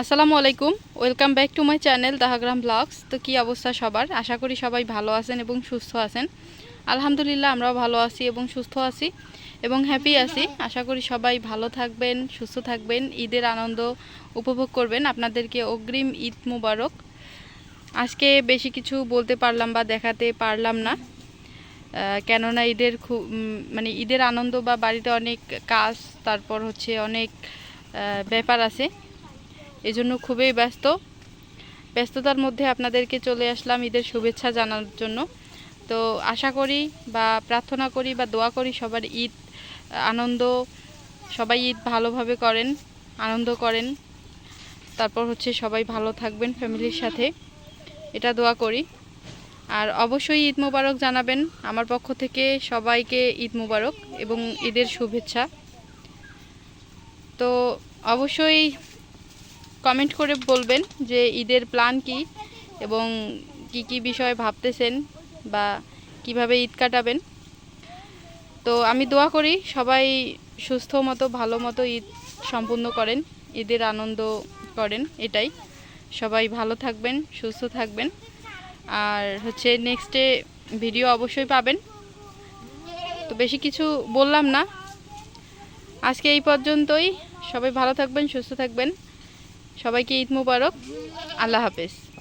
আসসালামু আলাইকুম। Welcome back to my channel Dahagram blogs তো কী অবস্থা সবার? আশা করি সবাই ভালো আছেন এবং সুস্থ আছেন। আলহামদুলিল্লাহ, আমরাও ভালো আছি এবং সুস্থ আছি এবং হ্যাপি আছি। আশা করি সবাই ভালো থাকবেন, সুস্থ থাকবেন। ঈদের আনন্দ উপভোগ করবেন। আপনাদেরকে অগ্রিম ঈদ মুবারক। আজকে বেশি কিছু বলতে পারলাম বা দেখাতে পারলাম না। কেননা ঈদের খুব মানে ঈদের আনন্দ বা বাড়িতে অনেক কাজ, তারপর হচ্ছে অনেক ব্যাপার আছে। এজন্য খুবই ব্যস্ত। ব্যস্ততার মধ্যে আপনাদেরকে চলে আসলাম ঈদের শুভেচ্ছা জানার জন্য। তো আশা করি বা প্রার্থনা করি বা দোয়া করি সবার ঈদ, আনন্দ, সবাই ঈদ ভালোভাবে করেন, আনন্দ করেন। তারপর হচ্ছে সবাই ভালো থাকবেন ফ্যামিলির সাথে। এটা দোয়া করি। আর অবশ্যই ঈদ মুবারক জানাবেন। আমার পক্ষ থেকে সবাইকে ঈদ মুবারক এবং ঈদের শুভেচ্ছা। তো অবশ্যই কমেন্ট করে বলবেন যে ঈদের প্ল্যান কি এবং কি কি বিষয়ে ভাবতেছেন বা কীভাবে ঈদ কাটাবেন। তো আমি দোয়া করি সবাই সুস্থ মতো, ভালো মতো ঈদ সম্পূর্ণ করেন, ঈদের আনন্দ করেন, এটাই। সবাই ভালো থাকবেন, সুস্থ থাকবেন। আর হচ্ছে নেক্সটে ভিডিও অবশ্যই পাবেন। তো বেশি কিছু বললাম না। আজকে এই পর্যন্তই। সবাই ভালো থাকবেন, সুস্থ থাকবেন। সবাইকে ঈদ মুবারক। আল্লাহ হাফেজ।